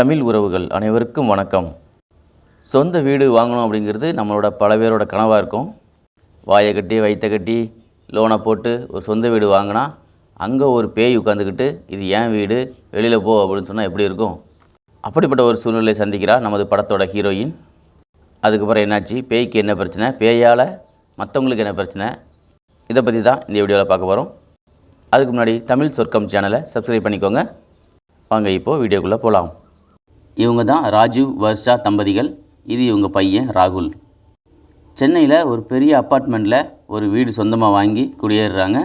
தமிழ் உறவுகள் அனைவருக்கும் வணக்கம். சொந்த வீடு வாங்கணும் அப்படிங்கிறது நம்மளோட பல பேரோட கனவாக இருக்கும். வாயை கட்டி வயிற்ற கட்டி லோனை போட்டு ஒரு சொந்த வீடு வாங்கினா அங்கே ஒரு பேய் உட்காந்துக்கிட்டு இது ஏன் வீடு? வெளியில் போ அப்படின்னு சொன்னால் எப்படி இருக்கும்? அப்படிப்பட்ட ஒரு சூழ்நிலை சந்திக்கிறார் நமது படத்தோட ஹீரோயின். அதுக்கப்புறம் என்னாச்சு? பேய்க்கு என்ன பிரச்சனை? பேயால் மற்றவங்களுக்கு என்ன பிரச்சனை? இதை பற்றி தான் இந்த வீடியோவில் பார்க்க போகிறோம் அதுக்கு முன்னாடி தமிழ் சொர்க்கம் சேனலை சப்ஸ்கிரைப் பண்ணிக்கோங்க. வாங்க இப்போது வீடியோக்குள்ளே போகலாம் இவங்க தான் ராஜீவ் வர்ஷா தம்பதிகள். இது இவங்க பையன் ராகுல். சென்னையில் ஒரு பெரிய அப்பார்ட்மெண்ட்டில் ஒரு வீடு சொந்தமாக வாங்கி குடியேறுறாங்க.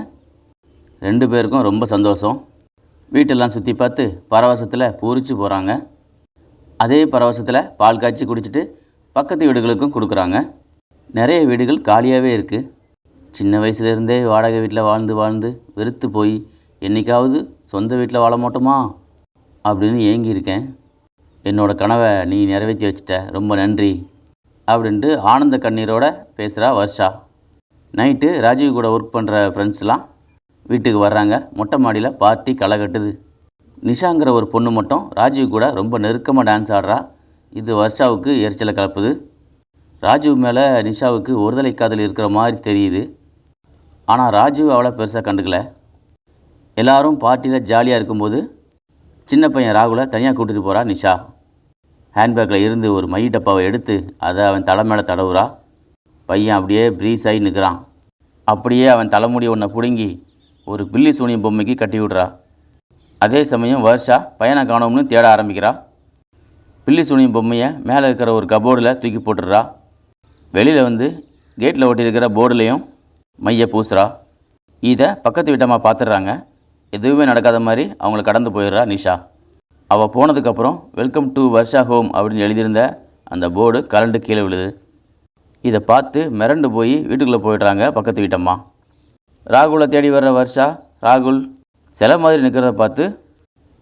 ரெண்டு பேருக்கும் ரொம்ப சந்தோஷம். வீட்டெல்லாம் சுற்றி பார்த்து பரவசத்தில் பூரிச்சு போகிறாங்க அதே பரவசத்தில் பால் காய்ச்சி குடிச்சிட்டு பக்கத்து வீடுகளுக்கும் கொடுக்குறாங்க. நிறைய வீடுகள் காலியாகவே இருக்குது சின்ன வயசுலேருந்தே வாடகை வீட்டில் வாழ்ந்து வாழ்ந்து வெறுத்து போய் என்றைக்காவது சொந்த வீட்டில் வாழ மாட்டோமா? அப்படின்னு ஏங்கியிருக்கேன். என்னோட கனவை நீ நிறைவேற்றி வச்சிட்ட. ரொம்ப நன்றி. அப்படின்ட்டு ஆனந்த கண்ணீரோட பேசுகிறா வர்ஷா. நைட்டு ராஜீவ் கூட ஒர்க் பண்ணுற ஃப்ரெண்ட்ஸ்லாம் வீட்டுக்கு வர்றாங்க. மொட்டை மாடியில் பார்ட்டி களை கட்டுது. நிஷாங்கிற ஒரு பொண்ணு மட்டும் ராஜீவ் கூட ரொம்ப நெருக்கமாக டான்ஸ் ஆடுறா. இது வர்ஷாவுக்கு எரிச்சலை கலப்புது. ராஜீவ் மேலே நிஷாவுக்கு ஒருதலை காதல் இருக்கிற மாதிரி தெரியுது. ஆனால் ராஜீவ் அவளை பெருசாக கண்டுக்கல. எல்லாரும் பார்ட்டியில் ஜாலியாக இருக்கும்போது சின்ன பையன் ராகுலை தனியாக கூட்டிகிட்டு போகிறா நிஷா. ஹேண்ட்பேக்கில் இருந்து ஒரு மை டப்பாவை எடுத்து அதை அவன் தலை மேலே தடவுறா. பையன் அப்படியே ப்ரீஸ் ஆகி நிற்கிறான் அப்படியே அவன் தலைமுடி ஒன்றை பிடுங்கி ஒரு பில்லி சூனியம் பொம்மைக்கு கட்டி விடுறா. அதே சமயம் வருஷா பையனை காணோம்னு தேட ஆரம்பிக்கிறா. பில்லி சூனியம் பொம்மையை மேலே இருக்கிற ஒரு கபோர்டில் தூக்கி போட்டுடுறா. வெளியில் வந்து கேட்டில் ஒட்டியிருக்கிற போர்டுலேயும் மைய பூசுறா. இதை பக்கத்து வீட்டம்மா பார்த்துடுறாங்க. எதுவுமே நடக்காத மாதிரி அவங்கள கடந்து போயிடுறா நிஷா. அவள் போனதுக்கப்புறம் வெல்கம் டு வர்ஷா ஹோம் அப்படின்னு எழுதியிருந்த அந்த போர்டு கரண்டு கீழே விழுது. இதை பார்த்து மிரண்டு போய் வீட்டுக்குள்ளே போயிடுறாங்க பக்கத்து வீட்டம்மா. ராகுலை தேடி வர்ற வர்ஷா ராகுல் சிலை மாதிரி நிற்கிறத பார்த்து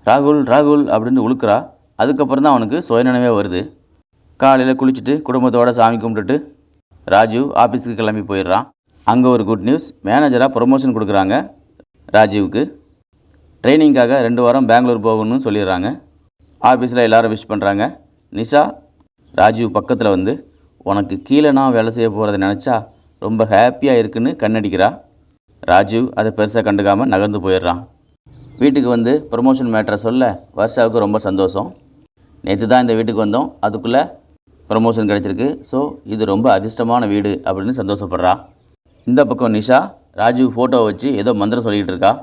ராகுல் ராகுல் அப்படின்னு உழுக்கிறா. அதுக்கப்புறம் தான் அவனுக்கு சுயநினைவே வருது. காலையில் குளிச்சுட்டு குடும்பத்தோடு சாமி கும்பிட்டுட்டு ராஜீவ் ஆஃபீஸுக்கு கிளம்பி போயிடுறான். அங்கே ஒரு குட் நியூஸ் மேனேஜராக ப்ரொமோஷன் கொடுக்குறாங்க ராஜீவுக்கு. ட்ரைனிங்காக ரெண்டு வாரம் பெங்களூர் போகணும்னு சொல்லிடுறாங்க. ஆஃபீஸில் எல்லாரும் விஷ் பண்ணுறாங்க நிஷா ராஜீவ் பக்கத்தில் வந்து உனக்கு கீழே நான் வேலை செய்ய போகிறத நினச்சா ரொம்ப ஹாப்பியாக இருக்குன்னு கண்ணடிக்கிறா. ராஜீவ் அதை பெருசாக கண்டுக்காமல் நகர்ந்து போயிடுறான். வீட்டுக்கு வந்து ப்ரொமோஷன் மேட்டரை சொல்ல வர்ஷாவுக்கு ரொம்ப சந்தோஷம். நேற்று தான் இந்த வீட்டுக்கு வந்தோம். அதுக்குள்ளே ப்ரொமோஷன் கிடச்சிருக்கு. ஸோ இது ரொம்ப அதிர்ஷ்டமான வீடு அப்படின்னு சந்தோஷப்படுறா. இந்த பக்கம் நிஷா ராஜீவ் ஃபோட்டோவை வச்சு ஏதோ மந்திரம் சொல்லிக்கிட்டு இருக்கா.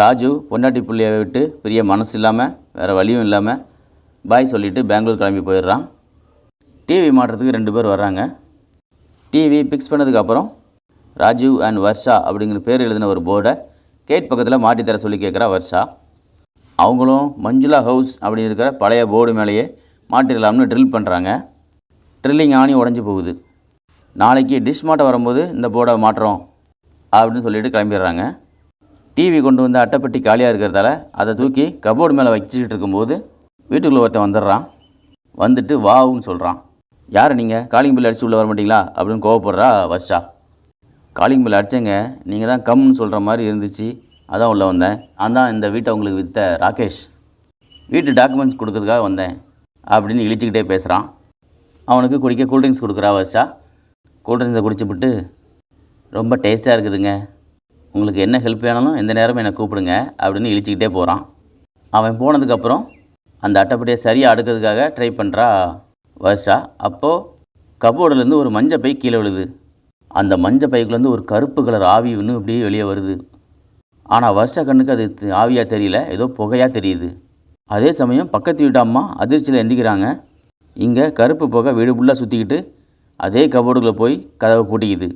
ராஜீவ் பொண்டாட்டி புள்ளியை விட்டு பெரிய மனசு இல்லாமல் வேறு வழியும் இல்லாமல் பாய் சொல்லிவிட்டு பெங்களூர் கிளம்பி போயிடுறான். டிவி மாட்டுறதுக்கு ரெண்டு பேர் வர்றாங்க. டிவி ஃபிக்ஸ் பண்ணதுக்கப்புறம் ராஜீவ் அண்ட் வர்ஷா அப்படிங்கிற பேர் எழுதின ஒரு போர்டை கேட் பக்கத்தில் மாட்டி தர சொல்லி கேட்குறா வர்ஷா. அவங்களும் மஞ்சுளா ஹவுஸ் அப்படின்னு இருக்கிற பழைய போர்டு மேலேயே மாட்டிடலாம்னு ட்ரில் பண்ணுறாங்க ட்ரில்லிங் ஆணி உடஞ்சி போகுது. நாளைக்கு டிஷ் மாட்ட வரும்போது இந்த போர்டை மாட்டுறோம் அப்படின்னு சொல்லிட்டு கிளம்பிடுறாங்க. டிவி கொண்டு வந்து அட்டைப்பெட்டி காலியாக இருக்கிறதால அதை தூக்கி கபோர்டு மேலே வச்சுக்கிட்டு இருக்கும்போது வீட்டுக்குள்ளே ஒருத்தன் வந்துடுறான். வந்துட்டு வாவுன்னு சொல்கிறான் யார் நீங்கள் காலிங் பில் அடிச்சு உள்ளே வர மாட்டீங்களா? அப்படின்னு கோவப்படுறா வர்ஷா. காலிங் பில் அடித்தேங்க நீங்கள் தான் கம்னு சொல்கிற மாதிரி இருந்துச்சு. அதான் உள்ளே வந்தேன். நான் தான் இந்த வீட்டை உங்களுக்கு விற்ற ராகேஷ். வீட்டு டாக்குமெண்ட்ஸ் கொடுக்கறதுக்காக வந்தேன். அப்படின்னு இழிச்சிக்கிட்டே பேசுகிறான் அவனுக்கு குடிக்க கூல்ட்ரிங்க்ஸ் கொடுக்குறா வர்ஷா. கூல்ட்ரிங்க்ஸை குடிச்சுப்புட்டு ரொம்ப டேஸ்ட்டாக இருக்குதுங்க. உங்களுக்கு என்ன ஹெல்ப் வேணாலும் எந்த நேரமும் என்னை கூப்பிடுங்க அப்படின்னு இழிச்சிக்கிட்டே போகிறான் அவன் போனதுக்கப்புறம் அந்த அட்டைப்பட்டியை சரியாக அடுக்கிறதுக்காக ட்ரை பண்ணுறா வர்ஷா. அப்போது கபோர்டுலேருந்து ஒரு மஞ்சள் பை கீழே விழுது. அந்த மஞ்சள் பைக்குலேருந்து ஒரு கருப்பு கலர் ஆவி ஒன்று அப்படியே வெளியே வருது. ஆனால் வருஷா கண்ணுக்கு அது ஆவியாக தெரியல ஏதோ புகையாக தெரியுது. அதே சமயம் பக்கத்து வீட்டு அம்மா அதிர்ச்சியில் எந்திக்கிறாங்க. இங்கே கருப்பு புகை வீடு ஃபுல்லாக சுற்றிக்கிட்டு அதே கபோர்டுக்குள்ளே போய் கதவை பூட்டிக்குது.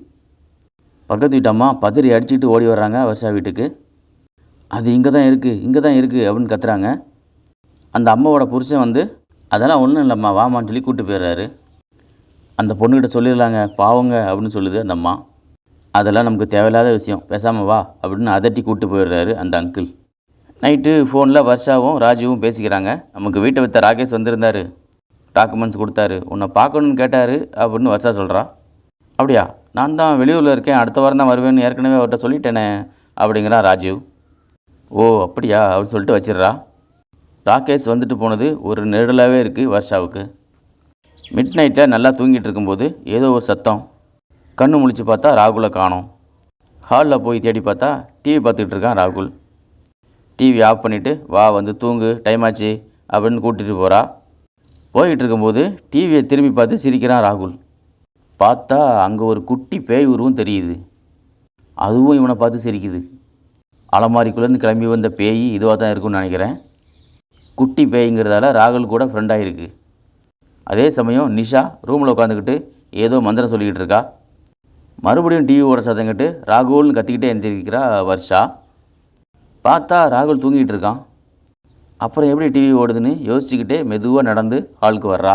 பக்கத்து வீட்டு அம்மா பதறி ஓடி வர்றாங்க வருஷா வீட்டுக்கு. அது இங்கே தான் இருக்குது இங்கே தான் இருக்குது அப்படின்னு கத்துறாங்க. அந்த அம்மாவோட புருஷன் வந்து அதெல்லாம் ஒன்றும் இல்லைம்மா வாமான்னு சொல்லி கூப்பிட்டு போயிடுறாரு. அந்த பொண்ணுக்கிட்ட சொல்லிடலாங்க பாவங்க அப்படின்னு சொல்லுது அந்த அம்மா. அதெல்லாம் நமக்கு தேவையில்லாத விஷயம் பேசாமல் வா அப்படின்னு அதட்டி கூப்பிட்டு போயிடுறாரு அந்த அங்கிள். நைட்டு ஃபோனில் வர்ஷாவும் ராஜுவும் பேசிக்கிறாங்க. நமக்கு வீட்டை விற்ற ராகேஷ் வந்திருந்தாரு டாக்குமெண்ட்ஸ் கொடுத்தாரு உன்னை பார்க்கணுன்னு கேட்டார் அப்படின்னு வர்ஷா சொல்கிறா அப்படியா? நான் தான் வெளியூரில் இருக்கேன் அடுத்த வாரம் தான் வருவேன்னு ஏற்கனவே அவர்கிட்ட சொல்லிட்டேனே அப்படிங்கிறா ராஜீவ். ஓ அப்படியா அப்படின்னு சொல்லிட்டு வச்சிடுறா. ராகேஷ் வந்துட்டு போனது ஒரு நெருடலாகவே இருக்குது வர்ஷாவுக்கு. மிட் நைட்டில் நல்லா தூங்கிட்டு இருக்கும்போது ஏதோ ஒரு சத்தம். கண்ணு முழிச்சு பார்த்தா ராகுலை காணோம். ஹாலில் போய் தேடி பார்த்தா டிவி பார்த்துக்கிட்டு இருக்கான் ராகுல். டிவி ஆஃப் பண்ணிவிட்டு வா வந்து தூங்கு டைம் ஆச்சு அப்படின்னு கூட்டிகிட்டு போகிறா போய்கிட்டு இருக்கும்போது டிவியை திரும்பி பார்த்து சிரிக்கிறான் ராகுல். பார்த்தா அங்கே ஒரு குட்டி பேய் உருவம் தெரியுது. அதுவும் இவனை பார்த்து சிரிக்குது. அலமாரிக்குள்ளேருந்து கிளம்பி வந்த பேய் இதுவாக தான் இருக்கும்னு நினைக்கிறேன். குட்டி பேய்ங்கிறதால ராகுல் கூட ஃப்ரெண்டாக இருக்கு அதே சமயம் நிஷா ரூமில் உட்காந்துக்கிட்டு ஏதோ மந்திரம் சொல்லிக்கிட்டு இருக்கா. மறுபடியும் டிவி ஓட சத்தம் கேட்டு ராகுல்னு கத்திக்கிட்டே எழுந்திருக்கிறா வர்ஷா. பார்த்தா ராகுல் தூங்கிட்டு இருக்கான். அப்புறம் எப்படி டிவி ஓடுதுன்னு யோசிச்சுக்கிட்டே மெதுவாக நடந்து ஹாலுக்கு வர்றா.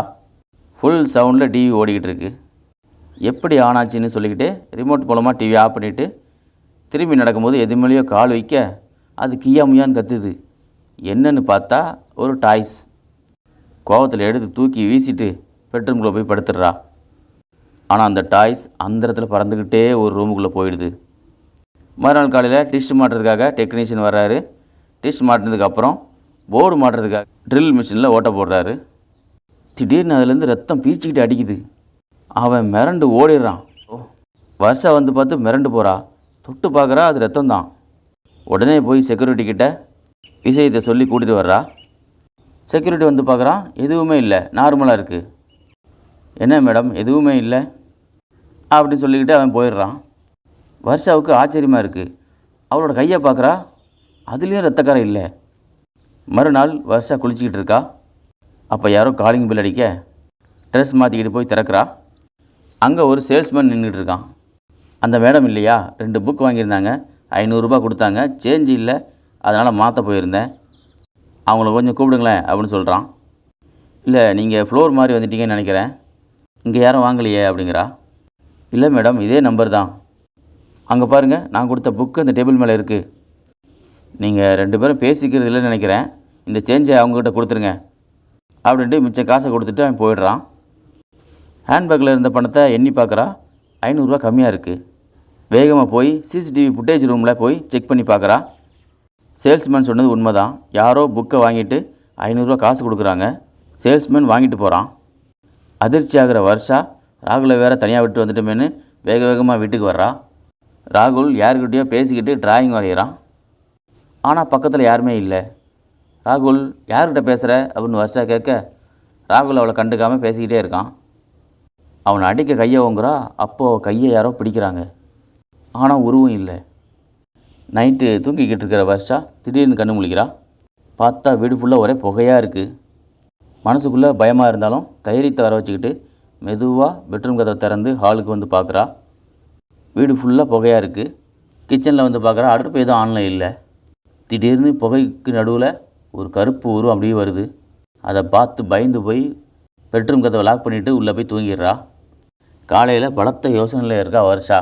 ஃபுல் சவுண்டில் டிவி ஓடிக்கிட்டு இருக்கு. எப்படி ஆன் ஆச்சுன்னு சொல்லிக்கிட்டு ரிமோட் மூலமாக டிவி ஆஃப் பண்ணிவிட்டு திரும்பி நடக்கும்போது எது மேலேயோ கால் வைக்க அது கியா முயான்னு கத்துது. என்னன்னு பார்த்தா ஒரு டாய்ஸ். கோவத்தில் எடுத்து தூக்கி வீசிட்டு பெட்ரூம்குள்ளே போய் படுத்துடுறா. ஆனால் அந்த டாய்ஸ் அந்த இடத்துல பறந்துக்கிட்டே ஒரு ரூமுக்குள்ளே போயிடுது. மறுநாள் காலையில் டிஷ் மாட்டுறதுக்காக டெக்னீஷியன் வர்றாரு. டிஷ் மாட்டினதுக்கப்புறம் போர்டு மாட்டுறதுக்காக ட்ரில் மிஷினில் ஓட்ட போடுறாரு. திடீர்னு அதுலேருந்து ரத்தம் பீச்சிக்கிட்டு அடிக்குது. அவன் மிரண்டு ஓடிடுறான். வருஷா வந்து பார்த்து மிரண்டு போகிறா தொட்டு பார்க்குறா அது ரத்தம் தான் உடனே போய் செக்யூரிட்டி கிட்ட விஷயத்தை சொல்லி கூட்டிகிட்டு வர்றா. செக்யூரிட்டி வந்து பார்க்குறான் எதுவுமே இல்லை நார்மலாக இருக்குது என்ன மேடம் எதுவுமே இல்லை அப்படின்னு சொல்லிக்கிட்டு அவன் போயிடுறான். வருஷாவுக்கு ஆச்சரியமாக இருக்குது அவளோட கையை பார்க்குறா அதுலேயும் ரத்தக்காரம் இல்லை. மறுநாள் வருஷா குளிச்சிக்கிட்டு இருக்கா. அப்போ யாரோ காலிங் பில் அடிக்க ட்ரெஸ் மாற்றிக்கிட்டு போய் திறக்கிறா. அங்கே ஒரு சேல்ஸ்மேன் நின்றுட்டு இருக்கான். அந்த மேடம் இல்லையா? ரெண்டு புக் வாங்கியிருந்தாங்க. ஐநூறுரூபா கொடுத்தாங்க. சேஞ்ச் இல்லை. அதனால் மாற்ற போயிருந்தேன். அவங்கள கொஞ்சம் கூப்பிடுங்களேன் அப்படின்னு சொல்கிறான் இல்லை நீங்கள் ஃப்ளோர் மாதிரி வந்துட்டீங்கன்னு நினைக்கிறேன். இங்கே யாரும் வாங்கலையே அப்படிங்கிறா. இல்லை மேடம் இதே நம்பர் தான். அங்கே பாருங்கள் நான் கொடுத்த புக்கு அந்த டேபிள் மேலே இருக்குது நீங்கள் ரெண்டு பேரும் பேசிக்கிறது இல்லைன்னு நினைக்கிறேன். இந்த சேஞ்சை அவங்ககிட்ட கொடுத்துருங்க. அப்படின்ட்டு மிச்ச காசை கொடுத்துட்டு அவன் போயிடுறான். ஹேண்ட்பேக்கில் இருந்த பணத்தை எண்ணி பார்க்குறா? ஐநூறுரூவா கம்மியாக இருக்குது வேகமாக போய் சிசிடிவி ஃபுட்டேஜ் ரூமில் போய் செக் பண்ணி பார்க்குறா. சேல்ஸ்மேன் சொன்னது உண்மைதான். யாரோ புக்கை வாங்கிட்டு ஐநூறுரூவா காசு கொடுக்குறாங்க. சேல்ஸ்மேன் வாங்கிட்டு போகிறான் அதிர்ச்சி ஆகிற வர்ஷா ராகுலை வேற தனியாக விட்டு வந்துட்டோமேனு வேக வேகமாக வீட்டுக்கு வர்றா. ராகுல் யாருக்கிட்டேயோ பேசிக்கிட்டு டிராயிங் வரைகிறான் ஆனால் பக்கத்தில் யாருமே இல்லை. ராகுல் யார்கிட்ட பேசுகிற அப்படின்னு வர்ஷா கேட்க ராகுல் அவளை கண்டுக்காமல் பேசிக்கிட்டே இருக்கான். அவனை அடிக்க கையை ஓங்குறா அப்போது கையை யாரோ பிடிக்கிறாங்க. ஆனால் உருவம் இல்லை. நைட்டு தூங்கிக்கிட்டு இருக்கிற வருஷா திடீர்னு கண்ணு முழிக்கிறா. பார்த்தா வீடு ஃபுல்லாக ஒரே புகையாக இருக்குது மனசுக்குள்ளே பயமாக இருந்தாலும் தைரியத்தை வர வச்சுக்கிட்டு மெதுவாக பெட்ரூம் கதவை திறந்து ஹாலுக்கு வந்து பார்க்குறா. வீடு ஃபுல்லாக புகையாக இருக்குது கிச்சனில் வந்து பார்க்குறா அடுப்பு எதுவும் ஆன்லைன் இல்லை. திடீர்னு புகைக்கு நடுவில் ஒரு கருப்பு உருவம் அப்படியே வருது. அதை பார்த்து பயந்து போய் பெட்ரூம் கதவை லாக் பண்ணிவிட்டு உள்ளே போய் தூங்கிடுறா. காலையில் பலத்த யோசனையில் இருக்கா வருஷா?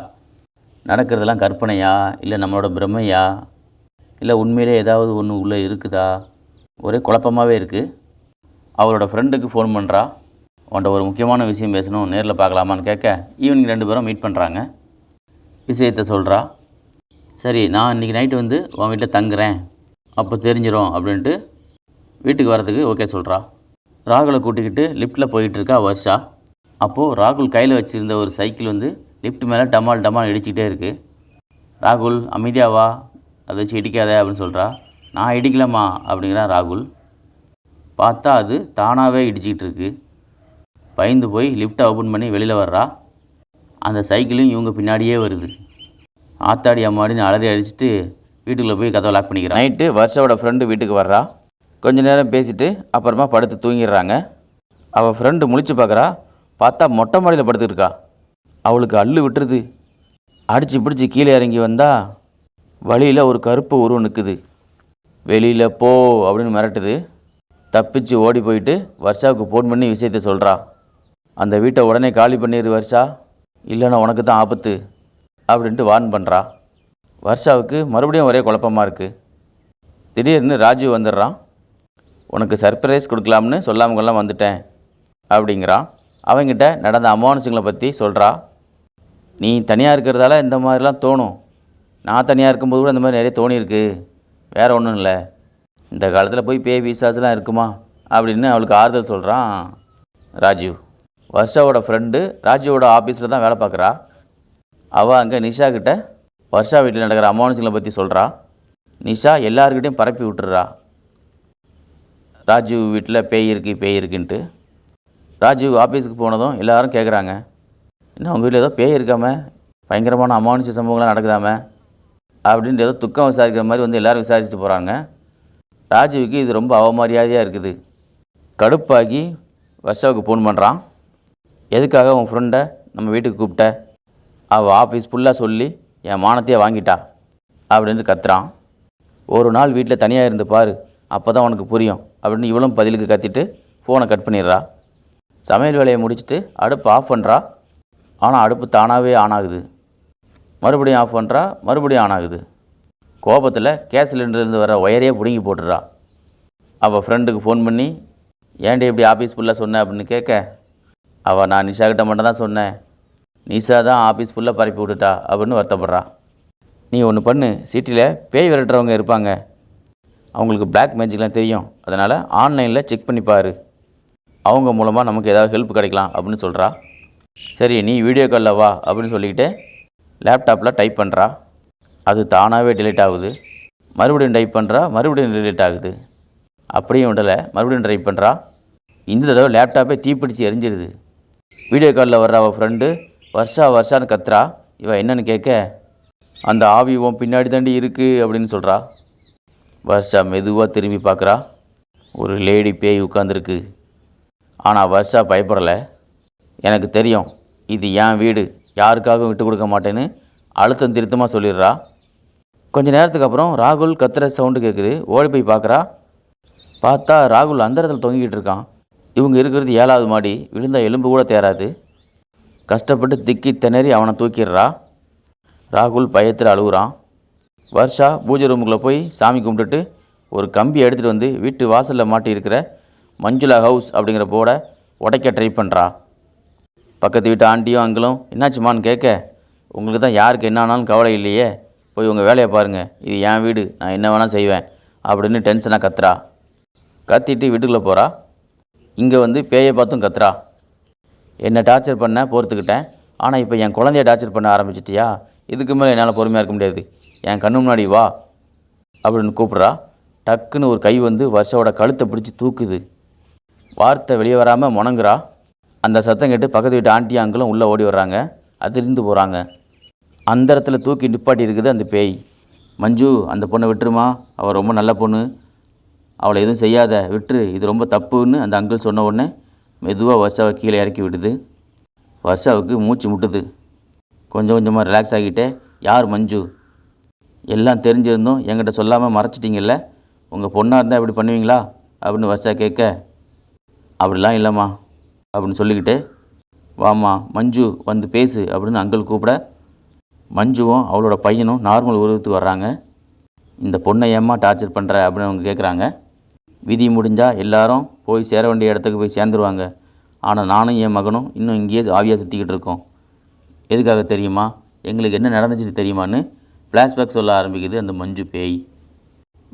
நடக்கிறதெல்லாம் கற்பனையா? இல்லை நம்மளோட பிரமையா? இல்லை உண்மையிலே ஏதாவது ஒன்று உள்ளே இருக்குதா? ஒரே குழப்பமாகவே இருக்குது அவளோட ஃப்ரெண்டுக்கு ஃபோன் பண்ணுறா உன்ட்ட ஒரு முக்கியமான விஷயம் பேசணும் நேரில் பார்க்கலாமான்னு கேட்க ஈவினிங் ரெண்டு பேரும் மீட் பண்ணுறாங்க விஷயத்தை சொல்கிறா சரி நான் இன்றைக்கி நைட்டு வந்து உன் வீட்டில் தங்குறேன். அப்போ தெரிஞ்சிடும் அப்படின்ட்டு வீட்டுக்கு வரதுக்கு ஓகே சொல்கிறா ராகுலை கூட்டிக்கிட்டு லிஃப்ட்டில் போயிட்டுருக்கா வர்ஷா? அப்போது ராகுல் கையில் வச்சுருந்த ஒரு சைக்கிள் வந்து லிஃப்ட் மேலே டமால் டமால் இடிச்சிக்கிட்டே இருக்குது ராகுல் அமைதியாவா அதை வச்சு இடிக்காத அப்படின்னு சொல்கிறா நான் இடிக்கலம்மா அப்படிங்கிறான் ராகுல். பார்த்தா அது தானாகவே இடிச்சிக்கிட்டு இருக்கு. பயந்து போய் லிஃப்ட்டை ஓப்பன் பண்ணி வெளியில் வர்றா. அந்த சைக்கிளும் இவங்க பின்னாடியே வருது. ஆத்தாடி அம்மாடின்னு அலறி அடிச்சுட்டு வீட்டுக்குள்ளே போய் கதவை லாக் பண்ணிக்கிறான். நைட்டு வருஷாவோட ஃப்ரெண்டு வீட்டுக்கு வர்றா. கொஞ்ச நேரம் பேசிட்டு அப்புறமா படுத்து தூங்கிடுறாங்க. அவள் ஃப்ரெண்டு முழிச்சு பார்க்குறா பார்த்தா மொட்டை மாடியில் படுத்துருக்கா அவளுக்கு அள்ளு விட்டுருது. அடித்து பிடிச்சி கீழே இறங்கி வந்தா வழியில் ஒரு கருப்பு உருவம் நிற்குது வெளியில் போ அப்படின்னு மிரட்டுது. தப்பிச்சு ஓடி போயிட்டு வர்ஷாவுக்கு ஃபோன் பண்ணி விஷயத்த சொல்கிறா அந்த வீட்டை உடனே காலி பண்ணிடு வர்ஷா. இல்லைன்னா உனக்கு தான் ஆபத்து அப்படின்ட்டு வார்ன் பண்ணுறா வர்ஷாவுக்கு மறுபடியும் ஒரே குழப்பமாக இருக்குது திடீர்னு ராஜீவ் வந்துடுறான். உனக்கு சர்ப்ரைஸ் கொடுக்கலாம்னு சொல்லாமல் வந்துட்டேன் அப்படிங்கிறான். அவங்கிட்ட நடந்த அமானுஷங்களை பற்றி சொல்கிறா நீ தனியாக இருக்கிறதால இந்த மாதிரிலாம் தோணும். நான் தனியாக இருக்கும்போது கூட இந்த மாதிரி நிறைய தோணியிருக்கு. வேற ஒன்றும் இல்லை. இந்த காலத்தில் போய் பேய் பிசாசுலாம் இருக்குமா? அப்படின்னு அவளுக்கு ஆறுதல் சொல்கிறான் ராஜீவ். வர்ஷாவோட ஃப்ரெண்டு ராஜீவோட ஆஃபீஸில் தான் வேலை பார்க்குறா. அவள் அங்கே நிஷா கிட்ட வர்ஷா வீட்டில் நடக்கிற அமானுஷங்களை பற்றி சொல்கிறா நிஷா எல்லாருக்கிட்டையும் பரப்பி விட்டுறா. ராஜீவ் வீட்டில் பேய் இருக்கு பேய் இருக்குன்ட்டு. ராஜீவ் ஆஃபீஸுக்கு போனதும் எல்லாரும் கேட்குறாங்க என்ன உங்கள் வீட்டில் ஏதோ பேய் இருக்காம? பயங்கரமான அமானுஷ சம்பவங்கள்லாம் நடக்குதாம? அப்படின்ட்டு ஏதோ துக்கம் விசாரிக்கிற மாதிரி வந்து எல்லோரும் விசாரிச்சுட்டு போகிறாங்க ராஜீவுக்கு இது ரொம்ப அவமரியாதையாக இருக்குது. கடுப்பாகி வர்ஷாவுக்கு ஃபோன் பண்ணுறான் எதுக்காக உன் ஃப்ரெண்டை நம்ம வீட்டுக்கு கூப்பிட்ட? அவள் ஆஃபீஸ் ஃபுல்லாக சொல்லி என் மானத்தையே வாங்கிட்டா? அப்படின்னு கத்துறான். ஒரு நாள் வீட்டில் தனியாக இருந்து பாரு அப்போ தான் உனக்கு புரியும் அப்படின்னு இவளும் பதிலுக்கு கத்திட்டு ஃபோனை கட் பண்ணிடுறா. சமையல் வேலையை முடிச்சுட்டு அடுப்பு ஆஃப் பண்ணுறா ஆனால் அடுப்பு தானாகவே ஆன் ஆகுது. மறுபடியும் ஆஃப் பண்ணுறா மறுபடியும் ஆன் ஆகுது. கோபத்தில் கேஸ் சிலிண்டர்லேருந்து வர ஒயரையே பிடுங்கி போட்டுறா அவள் ஃப்ரெண்டுக்கு ஃபோன் பண்ணி ஏன்டி இப்படி ஆஃபீஸ் ஃபுல்லாக சொன்ன? அப்படின்னு கேட்க அவள் நான் நிஷா கிட்ட மட்டும் தான் சொன்னேன். நிஷா தான் ஆஃபீஸ் ஃபுல்லாக பரப்பி விட்டுட்டா அப்படின்னு வருத்தப்படுறா. நீ ஒன்று பண்ணு. சிட்டியில் பேய் விரட்டுறவங்க இருப்பாங்க. அவங்களுக்கு பிளாக் மேஜிக்லாம் தெரியும். அதனால் ஆன்லைனில் செக் பண்ணி பாரு. அவங்க மூலமாக நமக்கு ஏதாவது ஹெல்ப் கிடைக்கலாம் அப்படின்னு சொல்கிறா சரி நீ வீடியோ காலில் வா அப்படின்னு சொல்லிக்கிட்டு லேப்டாப்பில் டைப் பண்ணுறா அது தானாகவே டிலீட் ஆகுது. மறுபடியும் டைப் பண்ணுறா மறுபடியும் டிலீட் ஆகுது. அப்படியும் விடலை மறுபடியும் டைப் பண்ணுறா இந்த தடவை லேப்டாப்பே தீப்பிடிச்சு எரிஞ்சிருது. வீடியோ காலில் வர்ற அவள் ஃப்ரெண்டு வருஷா வருஷான்னு கத்துறா. இவன் என்னன்னு கேட்க அந்த ஆவி உன் பின்னாடி தாண்டி இருக்குது அப்படின்னு சொல்கிறா வருஷா மெதுவாக திரும்பி பார்க்குறா ஒரு லேடி பேய் உட்காந்துருக்கு ஆனால் வர்ஷா பயப்படலை. எனக்கு தெரியும் இது என் வீடு யாருக்காகவும் விட்டு கொடுக்க மாட்டேன்னு அழுத்தம் திருத்தமாக சொல்லிடுறா. கொஞ்ச நேரத்துக்கு அப்புறம் ராகுல் கத்துற சவுண்டு கேட்குது ஓடி போய் பார்க்குறா பார்த்தா ராகுல் அந்த இடத்துல தொங்கிக்கிட்டு இருக்கான். இவங்க இருக்கிறது ஏழாவது மாடி விழுந்தால் எலும்பு கூட தேராது கஷ்டப்பட்டு திக்கி திணறி அவனை தூக்கிடுறா. ராகுல் பயத்தில் அழுகுறான். வர்ஷா பூஜை ரூமுக்குள்ளே போய் சாமி கும்பிட்டுட்டு ஒரு கம்பி எடுத்துகிட்டு வந்து வீட்டு வாசலில் மாட்டி இருக்கிற மஞ்சுளா ஹவுஸ் அப்படிங்கிற போர்டை உடைக்க ட்ரை பண்ணுறா பக்கத்து வீட்டு ஆண்டியும் அங்கிளும் என்னாச்சுமான்னு கேட்க உங்களுக்கு தான் யாருக்கு என்ன ஆனாலும் கவலை இல்லையே போய் உங்கள் வேலையை பாருங்கள் இது என் வீடு நான் என்ன வேணால் செய்வேன் அப்படின்னு டென்ஷனாக கத்துறா. கத்திட்டு வீட்டுக்குள்ளே போகிறா இங்கே வந்து பேயை பார்த்தும் கத்துறா. என்னை டார்ச்சர் பண்ண பொறுத்துக்கிட்டேன் ஆனால் இப்போ என் குழந்தைய டார்ச்சர் பண்ண ஆரம்பிச்சிட்டியா? இதுக்கு மேலே என்னால் பொறுமையாக இருக்க முடியாது என் கண்ணு முன்னாடி வா அப்படின்னு கூப்பிட்றா. டக்குன்னு ஒரு கை வந்து வருஷாவோட கழுத்தை பிடிச்சி தூக்குது. வார்த்தை வெளியே வராமல் முணங்குறா. அந்த சத்தம் கேட்டு பக்கத்து வீட்டு ஆண்டி அங்கிளும் உள்ளே ஓடி வர்றாங்க. அதிர்ந்து போகிறாங்க அந்த இடத்துல தூக்கி நிப்பாட்டி இருக்குது அந்த பேய். மஞ்சு அந்த பொண்ணை விட்டுருமா? அவள் ரொம்ப நல்ல பொண்ணு. அவளை எதுவும் செய்யாத. விட்டுரு. இது ரொம்ப தப்புன்னு அந்த அங்கிள் சொன்ன உடனே மெதுவாக வருஷாவை கீழே இறக்கி விடுது. வருஷாவுக்கு மூச்சு முட்டுது. கொஞ்சம் கொஞ்சமாக ரிலாக்ஸ் ஆகிட்டே யார் மஞ்சு? எல்லாம் தெரிஞ்சிருந்தும் என்கிட்ட சொல்லாமல் மறைச்சிட்டிங்கல்ல? உங்கள் பொண்ணாக இருந்தால் இப்படி பண்ணுவீங்களா? அப்படின்னு வருஷா கேட்க அப்படிலாம் இல்லைம்மா அப்படின்னு சொல்லிக்கிட்டு வாம்மா மஞ்சு வந்து பேசு அப்படின்னு அங்கிள் கூப்பிட மஞ்சுவும் அவளோட பையனும் நார்மல் உருவத்துக்கு வர்றாங்க. இந்த பொண்ணை ஏம்மா டார்ச்சர் பண்ணுற அப்படின்னு அவங்க கேட்குறாங்க விதி முடிஞ்சால் எல்லாரும் போய் சேர வேண்டிய இடத்துக்கு போய் சேர்ந்துருவாங்க. ஆனால் நானும் என் மகனும் இன்னும் இங்கேயே ஆவியாக சுற்றிக்கிட்டு இருக்கோம். எதுக்காக தெரியுமா? எங்களுக்கு என்ன நடந்துச்சுன்னு தெரியுமான்னு ஃப்ளாஷ்பேக் சொல்ல ஆரம்பிக்குது அந்த மஞ்சு பேய்.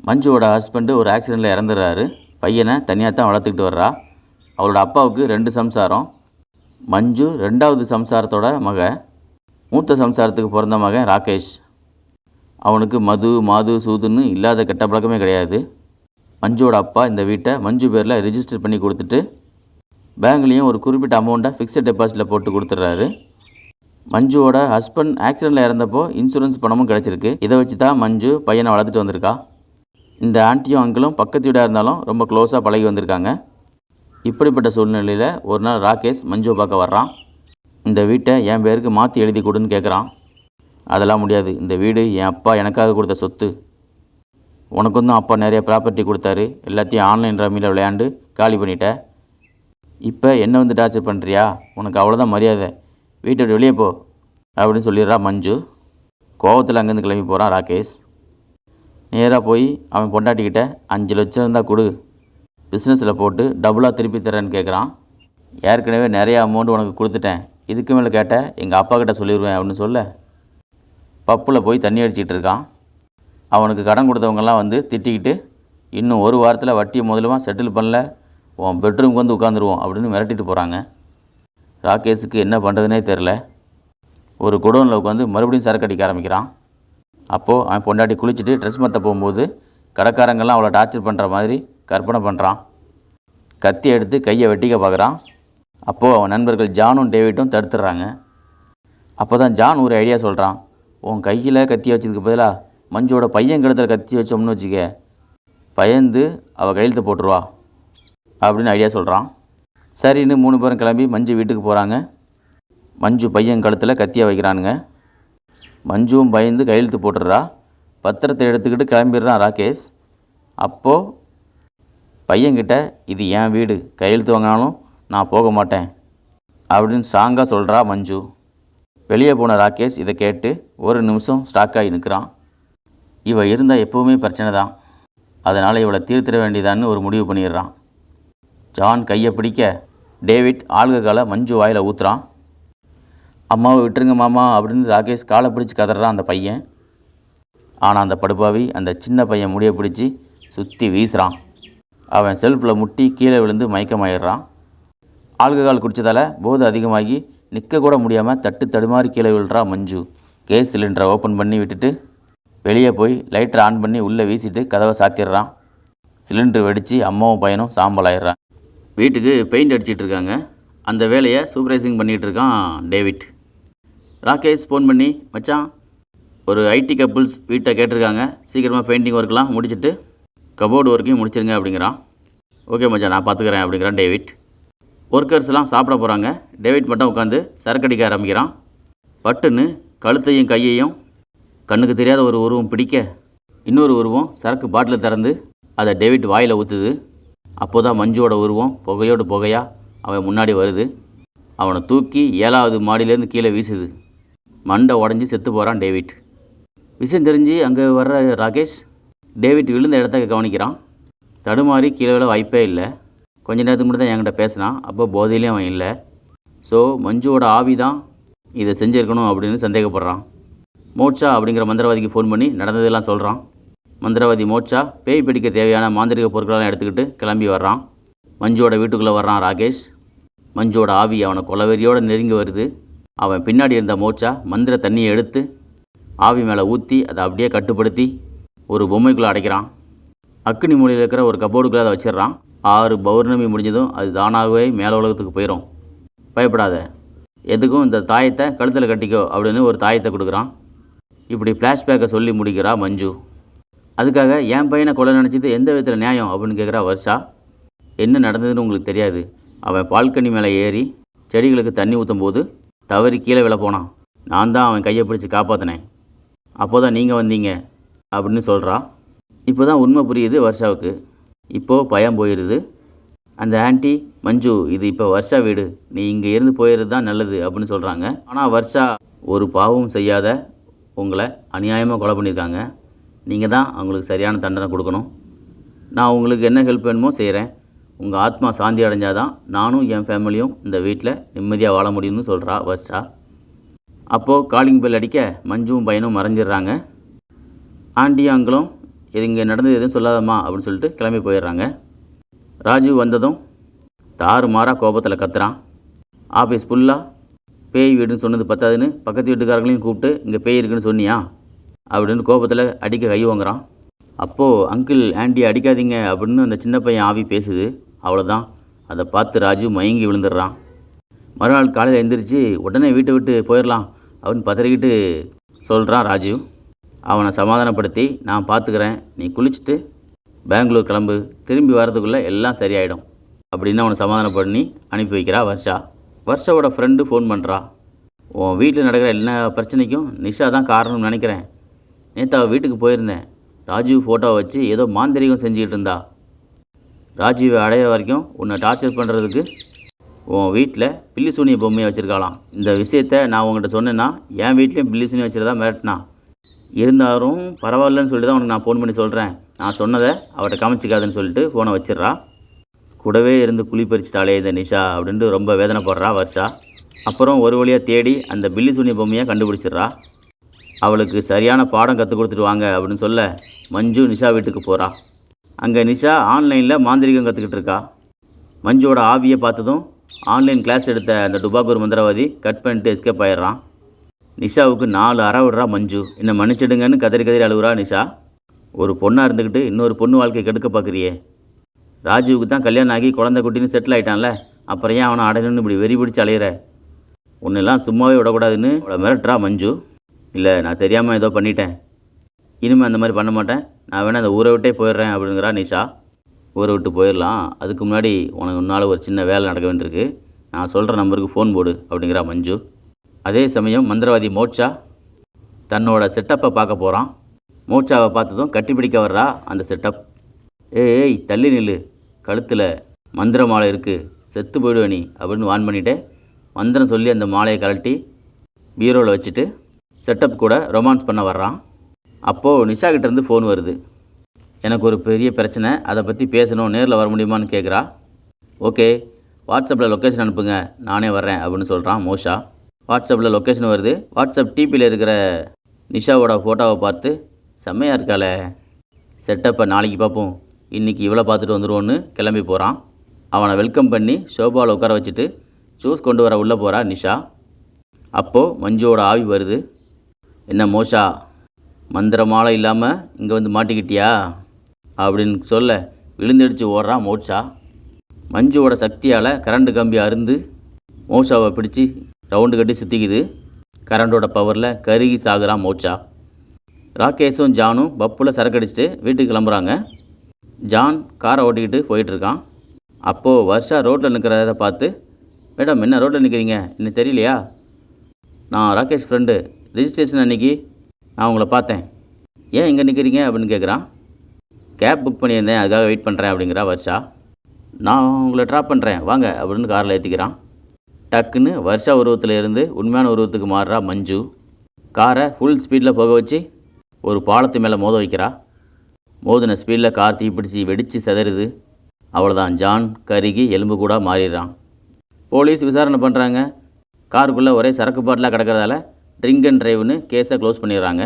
மஞ்சுவோட ஹஸ்பண்டு ஒரு ஆக்சிடெண்ட்டில் இறந்துடுறாரு பையனை தனியாக தான் வளர்த்துக்கிட்டு வர்றா. அவளோட அப்பாவுக்கு ரெண்டு சம்சாரம் மஞ்சு ரெண்டாவது சம்சாரத்தோட மக மூத்த சம்சாரத்துக்கு பிறந்த மகன் ராகேஷ். அவனுக்கு மது மாது சூதுன்னு இல்லாத கெட்ட பழக்கமே கிடையாது. மஞ்சுவோட அப்பா இந்த வீட்டை மஞ்சு பேரில் ரிஜிஸ்டர் பண்ணி கொடுத்துட்டு பேங்க்லேயும் ஒரு குறிப்பிட்ட அமௌண்ட்டை ஃபிக்ஸட் டெபாசிட்டில் போட்டு கொடுத்துட்றாரு. மஞ்சுவோட ஹஸ்பண்ட் ஆக்சிடெண்ட்டில் இறந்தப்போ இன்சூரன்ஸ் பணமும் கிடச்சிருக்கு. இதை வச்சு தான் மஞ்சு பையனை வளர்த்துட்டு வந்திருக்கா. இந்த ஆண்டியும் அங்கிளும் பக்கத்து வீடாக இருந்தாலும் ரொம்ப க்ளோஸாக பழகி வந்திருக்காங்க. இப்படிப்பட்ட சூழ்நிலையில் ஒரு நாள் ராகேஷ் மஞ்சு பார்க்க வர்றான். இந்த வீட்டை என் பேருக்கு மாற்றி எழுதி கொடுன்னு கேட்குறான் அதெல்லாம் முடியாது. இந்த வீடு என் அப்பா எனக்காக கொடுத்த சொத்து. உனக்கும் தான் அப்பா நிறைய ப்ராப்பர்ட்டி கொடுத்தாரு. எல்லாத்தையும் ஆன்லைன் ரம்மியில் விளையாண்டு காலி பண்ணிட்ட. இப்போ என்ன வந்து டார்ச்சர் பண்ணுறியா உனக்கு அவ்வளோதான் மரியாதை. வீட்டை விட்டு வெளியே போ. அப்படின்னு சொல்லிடுறா மஞ்சு. கோவத்தில் அங்கேருந்து கிளம்பி போகிறான் ராகேஷ். நேராக போய் அவன் பொண்டாட்டிக்கிட்ட அஞ்சு லட்சம் இருந்தால் கொடு. பிஸ்னஸில் போட்டு டபுளாக திருப்பி தரேன்னு கேட்குறான் ஏற்கனவே நிறையா அமௌண்ட் உனக்கு கொடுத்துட்டேன். இதுக்கு மேலே கேட்ட எங்கள் அப்பா கிட்ட சொல்லிடுவேன் அப்படின்னு சொல்ல பப்பில் போய் தண்ணி அடிச்சிட்டு இருக்கான். அவனுக்கு கடன் கொடுத்தவங்கெல்லாம் வந்து திட்டிக்கிட்டு இன்னும் ஒரு வாரத்தில் வட்டியை முதலுமா செட்டில் பண்ணல உன் பெட்ரூம்க்கு வந்து உட்காந்துருவோம் அப்படின்னு மிரட்டிட்டு போகிறாங்க ராகேஷுக்கு என்ன பண்ணுறதுனே தெரில ஒரு குடோனில் உட்காந்து மறுபடியும் சரக்கு அடிக்க ஆரம்பிக்கிறான். அப்போது அவன் பொண்டாட்டி குளிச்சுட்டு ட்ரெஸ் மற்ற போகும்போது கடைக்காரங்கெல்லாம் அவளை டார்ச்சர் பண்ணுற மாதிரி கற்பனை பண்ணுறான் கத்தி எடுத்து கையை வெட்டிக்க பார்க்குறான். அப்போது அவன் நண்பர்கள் ஜானும் டேவிட்டும் தடுத்துடுறாங்க. அப்போ தான் ஜான் ஒரு ஐடியா சொல்கிறான் உன் கையில் கத்தி வச்சதுக்கு பதிலாக மஞ்சோட பையன் கழுத்தில் கத்தி வச்சோம்னு வச்சுக்க. பயந்து அவள் கையெழுத்து போட்டுருவா. அப்படின்னு ஐடியா சொல்கிறான் சரின்னு மூணு பேரும் கிளம்பி மஞ்சு வீட்டுக்கு போகிறாங்க மஞ்சு பையன் கழுத்தில் கத்தியை வைக்கிறானுங்க. மஞ்சுவும் பயந்து கையெழுத்து போட்டுடுறா. பத்திரத்தை எடுத்துக்கிட்டு கிளம்பிடுறான் ராகேஷ். அப்போது பையன்கிட்ட இது என் வீடு கையெழுத்து வாங்கினாலும் நான் போக மாட்டேன் அப்படின்னு ஸ்ட்ராங்காக சொல்கிறா மஞ்சு. வெளியே போன ராகேஷ் இதை கேட்டு ஒரு நிமிஷம் ஸ்டாக்காகி நிற்கிறான். இவள் இருந்தால் எப்போவுமே பிரச்சனை தான். அதனால் இவளை தீர்த்திட வேண்டியதான்னு ஒரு முடிவு பண்ணிடுறான். ஜான் கையை பிடிக்க டேவிட் ஆல்ககாலை மஞ்சு வாயில் ஊற்றுறான் அம்மாவை விட்டுருங்க மாமா அப்படின்னு ராகேஷ் காலை பிடிச்சி கதறான் அந்த பையன். ஆனால் அந்த படுப்பாவி அந்த சின்ன பையன் முடியை பிடிச்சி சுற்றி வீசுகிறான் அவன் செல்ஃபில் முட்டி கீழே விழுந்து மயக்கமாயிடுறான். ஆல்கஹால் குடித்ததால் போது அதிகமாகி நிற்கக்கூட முடியாமல் தட்டு தடுமாறி கீழே விழுறா மஞ்சு. கேஸ் சிலிண்டரை ஓப்பன் பண்ணி விட்டுட்டு வெளியே போய் லைட்டரை ஆன் பண்ணி உள்ளே வீசிட்டு கதவை சாத்திடுறான். சிலிண்டர் வெடித்து அம்மாவும் பையனும் சாம்பல் ஆயிடுறான் வீட்டுக்கு பெயிண்ட் அடிச்சிட்டு இருக்காங்க. அந்த வேலையை சூப்பர்வைசிங் பண்ணிகிட்டு இருக்கான் டேவிட். ராகேஷ் ஃபோன் பண்ணி மச்சான் ஒரு ஐடி கப்புள்ஸ் வீட்டை கேட்டிருக்காங்க. சீக்கிரமாக பெயிண்டிங் ஒர்க்லாம் முடிச்சுட்டு கபோர்டு ஒர்க்கையும் முடிச்சிருங்க அப்படிங்கிறான். ஓகே மச்சான் நான் பார்த்துக்கிறேன் அப்படிங்கிறான் டேவிட். ஒர்க்கர்ஸ்லாம் சாப்பிட போகிறாங்க டேவிட் மட்டும் உட்காந்து சரக்கடிக்க ஆரம்பிக்கிறான். பட்டுன்னு கழுத்தையும் கையையும் கண்ணுக்கு தெரியாத ஒரு உருவம் பிடிக்க இன்னொரு உருவம் சரக்கு பாட்டில் திறந்து அதை டேவிட் வாயில் ஊற்றுது அப்போ தான் மஞ்சுவோட உருவம் புகையோடு புகையாக அவன் முன்னாடி வருது. அவனை தூக்கி ஏழாவது மாடியிலேருந்து கீழே வீசுது. மண்டை உடஞ்சி செத்து போகிறான் டேவிட். விஷயம் தெரிஞ்சு அங்கே வர்ற ராகேஷ் டேவிட் விழுந்த இடத்த கவனிக்கிறான். தடுமாறி கீழே விழ வாய்ப்பே இல்லை. கொஞ்ச நேரத்துக்கு மட்டும் தான் என்கிட்ட பேசினான். அப்போ போதையிலையும் அவன் இல்லை. ஸோ மஞ்சுவோட ஆவி தான் இதை செஞ்சுருக்கணும் அப்படின்னு சந்தேகப்படுறான். மோட்சா அப்படிங்கிற மந்திரவாதிக்கு ஃபோன் பண்ணி நடந்ததெல்லாம் சொல்கிறான் மந்திரவாதி மோட்சா பேய் பிடிக்க தேவையான மாந்திரிக பொருட்களெல்லாம் எடுத்துக்கிட்டு கிளம்பி வர்றான். மஞ்சுவோட வீட்டுக்குள்ளே வர்றான் ராகேஷ். மஞ்சுவோட ஆவி அவனை கொலவெறியோடு நெருங்கி வருது. அவன் பின்னாடி இருந்த மோட்சா மந்திர தண்ணியை எடுத்து ஆவி மேலே ஊற்றி அதை அப்படியே கட்டுப்படுத்தி ஒரு பொம்மைக்குள்ளே அடைக்கிறான். அக்னி மூலையில் இருக்கிற ஒரு கபோர்டுக்குள்ளே அதை வச்சிடுறான். ஆறு பௌர்ணமி முடிஞ்சதும் அது தானாகவே மேல உலகத்துக்கு போயிடும் பயப்படாத. எதுக்கும் இந்த தாயத்தை கழுத்தில் கட்டிக்கோ அப்படின்னு ஒரு தாயத்தை கொடுக்குறான். இப்படி ஃப்ளாஷ்பேக்கை சொல்லி முடிக்கிறா மஞ்சு. அதுக்காக என் பையனை கொலை நினச்சது எந்த விதத்தில் நியாயம் அப்படின்னு கேட்குறா வருஷா. என்ன நடந்ததுன்னு உங்களுக்கு தெரியாது. அவன் பால்கனி மேலே ஏறி செடிகளுக்கு தண்ணி ஊற்றும் போது தவறி கீழே விழ போனான் நான் தான் அவன் கையை பிடிச்சி காப்பாற்றினேன் அப்போ தான் நீங்கள் வந்தீங்க. அப்படின்னு சொல்கிறான் இப்போ தான் உண்மை புரியுது வர்ஷாவுக்கு. இப்போது பயம் போயிடுது அந்த ஆன்ட்டி மஞ்சு இது இப்போ வர்ஷா வீடு. நீ இங்கே இருந்து போயிடுறது தான் நல்லது அப்படின்னு சொல்கிறாங்க ஆனால் வர்ஷா ஒரு பாவமும் செய்யாத உங்களை அநியாயமாக கொலை பண்ணியிருக்காங்க. நீங்கள் தான் அவங்களுக்கு சரியான தண்டனை கொடுக்கணும். நான் உங்களுக்கு என்ன ஹெல்ப் வேணுமோ செய்கிறேன் உங்கள் ஆத்மா சாந்தி அடைஞ்சாதான் நானும் என் ஃபேமிலியும் இந்த வீட்டில் நிம்மதியாக வாழ முடியும்னு சொல்கிறா வர்ஷா. அப்போது காலிங் பெல் அடிக்க மஞ்சுவும் பையனும் மறைஞ்சிடுறாங்க. ஆண்டியும் இது இங்கே நடந்தது எதுவும் சொல்லாதம்மா அப்படின்னு சொல்லிட்டு கிளம்பி போயிடுறாங்க. ராஜீவ் வந்ததும் தாறு மாறாக கோபத்தில் கத்துறான். ஆஃபீஸ் ஃபுல்லாக பேய் வீடுன்னு சொன்னது பத்தாதுன்னு பக்கத்து வீட்டுக்காரங்களையும் கூப்பிட்டு இங்கே பேய் இருக்குன்னு சொன்னியா? அப்படின்னு கோபத்தில் அடிக்க கை வாங்குறான். அப்போது அங்கிள் ஆண்டி அடிக்காதீங்க அப்படின்னு அந்த சின்ன பையன் ஆவி பேசுது. அவ்வளோதான் அதை பார்த்து ராஜு மயங்கி விழுந்துடுறான். மறுநாள் காலையில் எழுந்திரிச்சு உடனே வீட்டை விட்டு போயிடலாம் அப்படின்னு பதறிக்கிட்டு சொல்கிறான் ராஜீவ். அவனை சமாதானப்படுத்தி நான் பார்த்துக்கிறேன். நீ குளிச்சுட்டு பெங்களூர் கிளம்பு. திரும்பி வரதுக்குள்ளே எல்லாம் சரியாயிடும். அப்படின்னு அவனை சமாதானம் பண்ணி அனுப்பி வைக்கிறா வர்ஷா. வர்ஷாவோட ஃப்ரெண்டு ஃபோன் பண்ணுறா உன் வீட்டில் நடக்கிற எல்லா பிரச்சனைக்கும் நிஷா தான் காரணம்னு நினைக்கிறேன். நேற்று அவள் வீட்டுக்கு போயிருந்தேன். ராஜீவ் ஃபோட்டோவை வச்சு ஏதோ மாந்திரிகம் செஞ்சுக்கிட்டு இருந்தா. ராஜீவை அடையிற வரைக்கும் உன்னை டார்ச்சர் பண்ணுறதுக்கு உன் வீட்டில் பில்லி சூனிய பொம்மையை வச்சுருக்காளாம். இந்த விஷயத்த நான் உங்கள்கிட்ட சொன்னேன்னா என் வீட்லேயும் பில்லி சூனியை வச்சுருந்தா மிரட்டினா. இருந்தாலும் பரவாயில்லன்னு சொல்லிட்டு தான் உனக்கு நான் ஃபோன் பண்ணி சொல்கிறேன் நான் சொன்னதை அவட்ட கவனிச்சிக்காதுன்னு சொல்லிட்டு ஃபோனை வச்சிடுறா. கூடவே இருந்து குழி பறிச்சிட்டாளே இந்த நிஷா அப்படின்ட்டு ரொம்ப வேதனை போடுறா வர்ஷா. அப்புறம் ஒரு வழியாக தேடி அந்த பில்லி சூனிய பொம்மையை கண்டுபிடிச்சிடுறா. அவளுக்கு சரியான பாடம் கற்றுக் கொடுத்துட்டு வாங்க அப்படின்னு சொல்ல மஞ்சு நிஷா வீட்டுக்கு போகிறா அங்கே நிஷா ஆன்லைனில் மாந்திரிகம் கற்றுக்கிட்டு இருக்கா. மஞ்சுவோட ஆவியை பார்த்ததும் ஆன்லைன் கிளாஸ் எடுத்த அந்த டுபாகூர் மந்திரவாதி கட் பண்ணிட்டு எஸ்கேப் ஆயிடுறான். நிஷாவுக்கு நாலு அற விடுறா மஞ்சு. என்னை மன்னிச்சிடுங்கன்னு கதறி கதறி அழுகுறா நிஷா. ஒரு பொண்ணாக இருந்துக்கிட்டு இன்னொரு பொண்ணு வாழ்க்கை கெடுக்க பார்க்குறியே ராஜீவுக்கு தான் கல்யாணம் ஆகி குழந்தை குட்டின்னு செட்டில் ஆயிட்டான்ல. அப்புறம் ஏன் அவனை அடையணும்னு இப்படி வெறி பிடிச்சி அலையிற? உன்னெல்லாம் சும்மாவே விடக்கூடாதுன்னு அவளை மிரட்டுறா மஞ்சு. இல்லை நான் தெரியாமல் ஏதோ பண்ணிட்டேன். இனிமேல் அந்த மாதிரி பண்ண மாட்டேன். நான் வேணால் அந்த ஊரை விட்டே போயிடுறேன் அப்படிங்கிறா நிஷா. ஊரை விட்டு போயிடலாம். அதுக்கு முன்னாடி உனக்கு முன்னால் ஒரு சின்ன வேலை நடக்க வேண்டியிருக்கு. நான் சொல்கிற நம்பருக்கு ஃபோன் போடு அப்படிங்கிறா மஞ்சு. அதே சமயம் மந்திரவாதி மோட்சா தன்னோட செட்டப்பை பார்க்க போகிறான் மோட்சாவை பார்த்ததும் கட்டிப்பிடிக்க வர்றா அந்த செட்டப் ஏய் தள்ளி நில்லு. கழுத்தில் மந்திர மாலை இருக்குது செத்து போயிடுவ நீ அப்படின்னு வான் பண்ணிவிட்டு மந்திரம் சொல்லி அந்த மாலையை கழட்டி பீரோவில் வச்சுட்டு செட்டப் கூட ரொமான்ஸ் பண்ண வர்றான். அப்போது நிஷா கிட்டேருந்து ஃபோன் வருது. எனக்கு ஒரு பெரிய பிரச்சனை. அதை பற்றி பேசணும். நேரில் வர முடியுமான்னு கேட்குறா ஓகே வாட்ஸ்அப்பில் லொக்கேஷன் அனுப்புங்க. நானே வர்றேன் அப்படின்னு சொல்கிறான் மோஷா வாட்ஸ்அப்பில் லொக்கேஷன் வருது. வாட்ஸ்அப் டிபியில் இருக்கிற நிஷாவோட ஃபோட்டோவை பார்த்து செம்மையாக இருக்காளே. செட்டப்பை நாளைக்கு பார்ப்போம். இன்றைக்கி இவ்வளோ பார்த்துட்டு வந்துடுவோன்னு கிளம்பி போகிறான் அவனை வெல்கம் பண்ணி ஷோபாவில் உட்கார வச்சுட்டு ஜூஸ் கொண்டு வர உள்ளே போகிறா நிஷா. அப்போது மஞ்சுவோட ஆவி வருது. என்ன மோஷா மந்திர மாலை இல்லாமல் இங்கே வந்து மாட்டிக்கிட்டியா? அப்படின்னு சொல்ல விழுந்தடிச்சு ஓடுறான் மோட்சா. மஞ்சுவோட சக்தியால் கரண்ட் கம்பி அருந்து மோஷாவை பிடிச்சி ரவுண்டு கட்டி சுற்றிக்குது கரண்டோட பவரில் கருகி சாகுறான் மோச்சா. ராகேஷும் ஜானும் பப்பில் சரக்கு அடிச்சுட்டு வீட்டுக்கு கிளம்புறாங்க. ஜான் காரை ஓட்டிக்கிட்டு போயிட்டுருக்கான். அப்போது வருஷா ரோட்டில் நிற்கிறத பார்த்து மேடம் என்ன ரோட்டில் நிற்கிறீங்க இன்னும் தெரியலையா? நான் ராகேஷ் ஃப்ரெண்டு ரிஜிஸ்ட்ரேஷன் அன்னைக்கு நான் உங்களை பார்த்தேன். ஏன் இங்கே நிற்கிறீங்க அப்படின்னு கேட்குறான் கேப் புக் பண்ணியிருந்தேன் அதுக்காக வெயிட் பண்ணுறேன் அப்படிங்கிறா வருஷா. நான் உங்களை ட்ராப் பண்ணுறேன் வாங்க அப்படின்னு காரில் ஏற்றிக்கிறான் டக்குன்னு வருஷா உருவத்தில் இருந்து உண்மையான உருவத்துக்கு மாறுறா மஞ்சு. காரை ஃபுல் ஸ்பீடில் போக வச்சு ஒரு பாலத்து மேலே மோத வைக்கிறா. மோதின ஸ்பீடில் கார் தீப்பிடிச்சு வெடித்து செதறுது. அவ்வளோதான் ஜான் கருகி எலும்பு கூட மாறிடுறான். போலீஸ் விசாரணை பண்ணுறாங்க காருக்குள்ளே ஒரே சரக்கு பாட்டிலாக கிடக்கிறதால ட்ரிங்க் அண்ட் ட்ரைவ்னு கேஸை க்ளோஸ் பண்ணிடுறாங்க.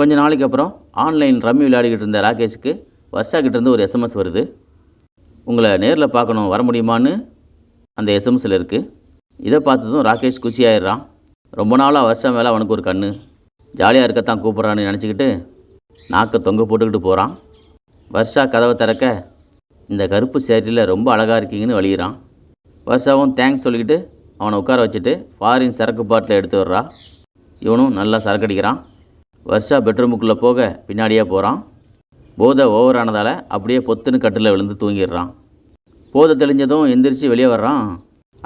கொஞ்ச நாளைக்கு அப்புறம் ஆன்லைன் ரம்மி விளையாடிக்கிட்டு இருந்த ராகேஷுக்கு வர்ஷாக்கிட்டேருந்து ஒரு எஸ்எம்எஸ் வருது. உங்களை நேரில் பார்க்கணும் வர முடியுமான்னு அந்த எஸ்எம்எஸில் இருக்குது இதை பார்த்ததும் ராகேஷ் குஷியாயிடுறான். ரொம்ப நாளாக வருஷம் மேலே அவனுக்கு ஒரு கண்ணு. ஜாலியாக இருக்கத்தான் கூப்பிட்றான்னு நினச்சிக்கிட்டு நாக்கை தொங்க போட்டுக்கிட்டு போகிறான் வருஷா கதவை திறக்க இந்த கருப்பு சேட்டில் ரொம்ப அழகாக இருக்கீங்கன்னு வழிகிறான் வருஷாவும் தேங்க்ஸ் சொல்லிக்கிட்டு அவனை உட்கார வச்சுட்டு ஃபாரின் சரக்கு பாட்டில் எடுத்து வர்றா இவனும் நல்லா சரக்கு அடிக்கிறான். வர்ஷா பெட்ரூமுக்குள்ளே போக பின்னாடியே போகிறான் போதை ஓவரானதால் அப்படியே பொத்துன்னு கட்டில் விழுந்து தூங்கிடுறான். போதை தெளிஞ்சதும் எந்திரிச்சு வெளியே வர்றான்.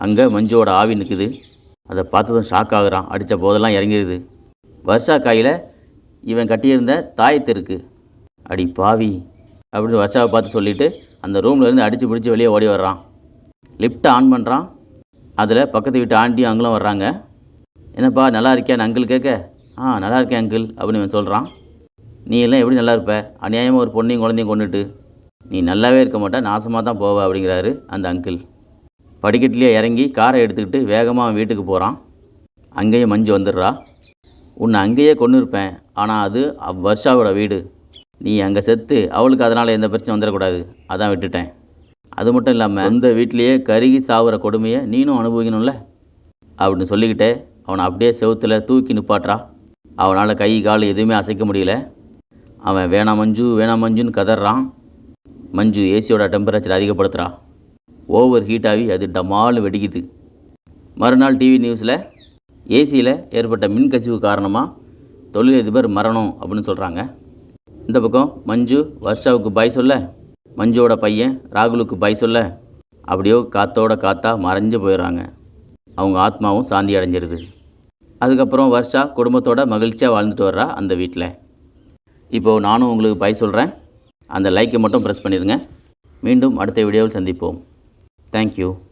அங்கே மஞ்சோட ஆவி நிற்குது அதை பார்த்ததும் ஷாக் ஆகுறான். அடித்த போதெல்லாம் இறங்கிடுது வருஷா காயில் இவன் கட்டியிருந்த தாய் தெருக்கு. அடி பாவி. அப்படின்னு வருஷாவை பார்த்து சொல்லிவிட்டு அந்த ரூம்லேருந்து அடித்து பிடிச்சி வெளியே ஓடி வர்றான். லிஃப்ட்டை ஆன் பண்ணுறான் அதில் பக்கத்து வீட்டு ஆண்டியும் அங்கிளும் வர்றாங்க. என்னப்பா நல்லா இருக்கியான்னு அங்கிள் கேட்க. ஆ நல்லா இருக்கேன் அங்கிள் அப்படின்னு இவன் சொல்கிறான் நீ எல்லாம் எப்படி நல்லா இருப்ப? அநியாயமாக ஒரு பொண்ணையும் குழந்தையும் கொண்டுட்டு நீ நல்லாவே இருக்க மாட்டா நாசமாக தான் போவ அப்படிங்கிறாரு அந்த அங்கிள். படிக்கட்டிலேயே இறங்கி காரை எடுத்துக்கிட்டு வேகமாக வீட்டுக்கு போகிறான் அங்கேயே மஞ்சு வந்துடுறா. உன்னை அங்கேயே கொண்டு இருப்பேன் ஆனால் அது அவ் வர்ஷாவோட வீடு. நீ அங்கே செத்து அவளுக்கு அதனால் எந்த பிரச்சனையும் வந்துடக்கூடாது. அதான் விட்டுட்டேன். அது மட்டும் இல்லாமல் அந்த வீட்டிலையே கருகி சாவுற கொடுமையை நீனும் அனுபவிக்கணும்ல? அப்படின்னு சொல்லிக்கிட்டே அவனை அப்படியே செவுத்தில் தூக்கி நிப்பாட்டுறா. அவனால் கை கால் எதுவுமே அசைக்க முடியல. அவன் வேணாம் மஞ்சு வேணாம் மஞ்சுன்னு கதறான். மஞ்சு ஏசியோட டெம்பரேச்சர் அதிகப்படுத்துகிறான் ஓவர் ஹீட் ஆகி அது டமால்னு வெடிக்குது. மறுநாள் டிவி நியூஸில் ஏசியில் ஏற்பட்ட மின்கசிவு காரணமாக தொழிலதிபர் மரணம் அப்படின்னு சொல்கிறாங்க இந்த பக்கம் மஞ்சு வர்ஷாவுக்கு பாய் சொல்ல மஞ்சுவோட பையன் ராகுலுக்கு பாய் சொல்ல அப்படியோ காத்தோட காத்தா மறைஞ்சு போயிடுறாங்க. அவங்க ஆத்மாவும் சாந்தி அடைஞ்சிருது. அதுக்கப்புறம் வருஷா குடும்பத்தோட மகிழ்ச்சியாக வாழ்ந்துட்டு வர்றா அந்த வீட்டில் இப்போது நானும் உங்களுக்கு பாய் சொல்கிறேன் அந்த லைக்கை மட்டும் ப்ரெஸ் பண்ணிடுங்க. மீண்டும் அடுத்த வீடியோவில் சந்திப்போம். Thank you.